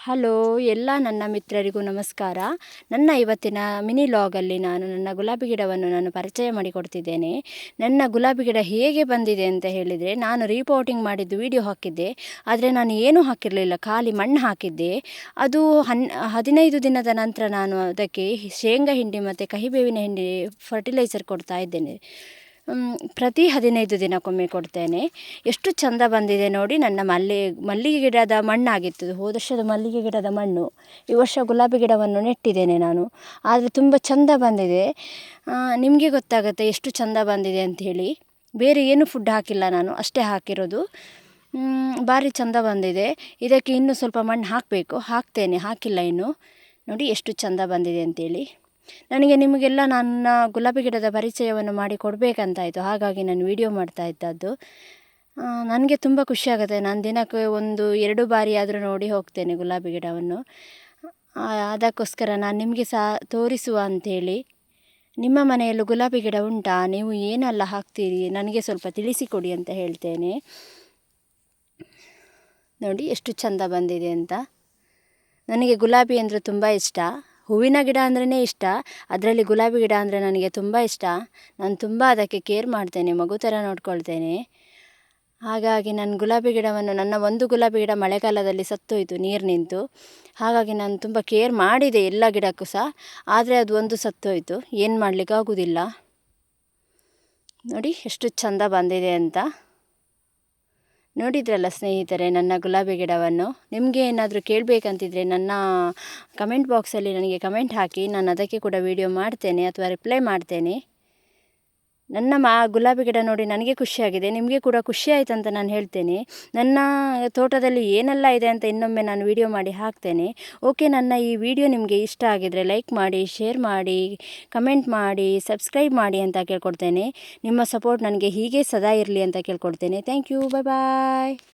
Hello, ಎಲ್ಲ ನನ್ನ ಮಿತ್ರರಿಗೂ ನಮಸ್ಕಾರ. ನನ್ನ ಇವತ್ತಿನ ಮಿನಿ ಲಾಗಲ್ಲಿ ನಾನು ನನ್ನ ಗುಲಾಬಿ ಗಿಡವನ್ನು ನಾನು ಪರಿಚಯ ಮಾಡಿಕೊಡ್ತಿದ್ದೇನೆ. ನನ್ನ ಗುಲಾಬಿ ಗಿಡ ಹೇಗೆ ಬಂದಿದೆ ಅಂತ ಹೇಳಿದರೆ, ನಾನು ರೀಪೋರ್ಟಿಂಗ್ ಮಾಡಿದ್ದು ವಿಡಿಯೋ ಹಾಕಿದ್ದೆ. ಆದರೆ ನಾನು ಏನೂ ಹಾಕಿರಲಿಲ್ಲ, ಖಾಲಿ ಮಣ್ಣು ಹಾಕಿದ್ದೆ. ಅದು ಹನ್, ಹದಿನೈದು ದಿನದ ನಂತರ ನಾನು ಅದಕ್ಕೆ ಶೇಂಗಾ ಹಿಂಡಿ ಮತ್ತು ಕಹಿಬೇವಿನ ಹಿಂಡಿ ಫರ್ಟಿಲೈಸರ್ ಕೊಡ್ತಾ ಇದ್ದೇನೆ. ಪ್ರತಿ ಹದಿನೈದು ದಿನಕ್ಕೊಮ್ಮೆ ಕೊಡ್ತೇನೆ. ಎಷ್ಟು ಚಂದ ಬಂದಿದೆ ನೋಡಿ, ನನ್ನ ಮಲ್ಲಿ, ಮಲ್ಲಿಗೆ ಗಿಡದ ಮಣ್ಣಾಗಿತ್ತು. ಹೋದ ವರ್ಷದ ಮಲ್ಲಿಗೆ ಗಿಡದ ಮಣ್ಣು. ಈ ವರ್ಷ ಗುಲಾಬಿ ಗಿಡವನ್ನು ನೆಟ್ಟಿದ್ದೇನೆ ನಾನು. ಆದರೆ ತುಂಬ ಚಂದ ಬಂದಿದೆ. ನಿಮಗೆ ಗೊತ್ತಾಗುತ್ತೆ ಎಷ್ಟು ಚಂದ ಬಂದಿದೆ ಅಂಥೇಳಿ. ಬೇರೆ ಏನು ಫುಡ್ ಹಾಕಿಲ್ಲ ನಾನು, ಅಷ್ಟೇ ಹಾಕಿರೋದು. ಭಾರಿ ಚಂದ ಬಂದಿದೆ. ಇದಕ್ಕೆ ಇನ್ನೂ ಸ್ವಲ್ಪ ಮಣ್ಣು ಹಾಕಬೇಕು. ಹಾಕ್ತೇನೆ, ಹಾಕಿಲ್ಲ ಇನ್ನು. ನೋಡಿ ಎಷ್ಟು ಚಂದ ಬಂದಿದೆ ಅಂತೇಳಿ ನನಗೆ ನಿಮಗೆಲ್ಲ ನನ್ನ ಗುಲಾಬಿ ಗಿಡದ ಪರಿಚಯವನ್ನು ಮಾಡಿ ಕೊಡಬೇಕಂತಾಯಿತು. ಹಾಗಾಗಿ ನಾನು ವಿಡಿಯೋ ಮಾಡ್ತಾ ಇದ್ದದ್ದು. ನನಗೆ ತುಂಬ ಖುಷಿಯಾಗುತ್ತೆ ನಾನು ದಿನಕ್ಕೆ ಒಂದು ಎರಡು ಬಾರಿ ಆದರೂ ನೋಡಿ ಹೋಗ್ತೇನೆ ಗುಲಾಬಿ ಗಿಡವನ್ನು. ಅದಕ್ಕೋಸ್ಕರ ನಾನು ನಿಮಗೆ ಸಹ ತೋರಿಸುವ ಅಂಥೇಳಿ. ನಿಮ್ಮ ಮನೆಯಲ್ಲೂ ಗುಲಾಬಿ ಗಿಡ ಉಂಟಾ? ನೀವು ಏನೆಲ್ಲ ಹಾಕ್ತೀರಿ? ನನಗೆ ಸ್ವಲ್ಪ ತಿಳಿಸಿಕೊಡಿ ಅಂತ ಹೇಳ್ತೇನೆ. ನೋಡಿ, ಎಷ್ಟು ಚಂದ ಬಂದಿದೆ ಅಂತ. ನನಗೆ ಗುಲಾಬಿ ಅಂದರೆ ತುಂಬ ಇಷ್ಟ. ಹೂವಿನ ಗಿಡ ಅಂದ್ರೇ ಇಷ್ಟ, ಅದರಲ್ಲಿ ಗುಲಾಬಿ ಗಿಡ ಅಂದರೆ ನನಗೆ ತುಂಬ ಇಷ್ಟ. ನಾನು ತುಂಬ ಅದಕ್ಕೆ ಕೇರ್ ಮಾಡ್ತೇನೆ, ಮಗು ಥರ ನೋಡ್ಕೊಳ್ತೇನೆ. ಹಾಗಾಗಿ ನಾನು ಗುಲಾಬಿ ಗಿಡವನ್ನು, ನನ್ನ ಒಂದು ಗುಲಾಬಿ ಗಿಡ ಮಳೆಗಾಲದಲ್ಲಿ ಸತ್ತೋಯಿತು, ನೀರು ನಿಂತು. ಹಾಗಾಗಿ ನಾನು ತುಂಬ ಕೇರ್ ಮಾಡಿದೆ ಎಲ್ಲ ಗಿಡಕ್ಕೂ ಸಹ, ಆದರೆ ಅದು ಒಂದು ಸತ್ತೋಯಿತು. ಏನು ಮಾಡಲಿಕ್ಕಾಗೋದಿಲ್ಲ. ನೋಡಿ ಎಷ್ಟು ಚಂದ ಬಂದಿದೆ ಅಂತ. ನೋಡಿದ್ರಲ್ಲ ಸ್ನೇಹಿತರೆ, ನನ್ನ ಗುಲಾಬಿ ಗಿಡವನ್ನು? ನಿಮಗೆ ಏನಾದರೂ ಕೇಳಬೇಕಂತಿದ್ರೆ ನನ್ನ ಕಮೆಂಟ್ ಬಾಕ್ಸಲ್ಲಿ ನನಗೆ ಕಮೆಂಟ್ ಹಾಕಿ, ನಾನು ಅದಕ್ಕೆ ಕೂಡ ವೀಡಿಯೋ ಮಾಡ್ತೇನೆ ಅಥವಾ ರಿಪ್ಲೈ ಮಾಡ್ತೇನೆ. ನನ್ನ ಮಾ, ಗುಲಾಬಿ ಗಿಡ ನೋಡಿ ನನಗೆ ಖುಷಿಯಾಗಿದೆ, ನಿಮಗೆ ಕೂಡ ಖುಷಿ ಆಯಿತು ಅಂತ ನಾನು ಹೇಳ್ತೇನೆ. ನನ್ನ ತೋಟದಲ್ಲಿ ಏನೆಲ್ಲ ಇದೆ ಅಂತ ಇನ್ನೊಮ್ಮೆ ನಾನು ವಿಡಿಯೋ ಮಾಡಿ ಹಾಕ್ತೇನೆ. ಓಕೆ ನನ್ನ ಈ ವಿಡಿಯೋ ನಿಮಗೆ ಇಷ್ಟ ಆಗಿದರೆ ಲೈಕ್ ಮಾಡಿ ಶೇರ್ ಮಾಡಿ ಕಮೆಂಟ್ ಮಾಡಿ ಸಬ್ಸ್ಕ್ರೈಬ್ ಮಾಡಿ ಅಂತ ಕೇಳ್ಕೊಡ್ತೇನೆ. ನಿಮ್ಮ ಸಪೋರ್ಟ್ ನನಗೆ ಹೀಗೆ ಸದಾ ಇರಲಿ ಅಂತ ಕೇಳ್ಕೊಡ್ತೇನೆ. Thank you bye bye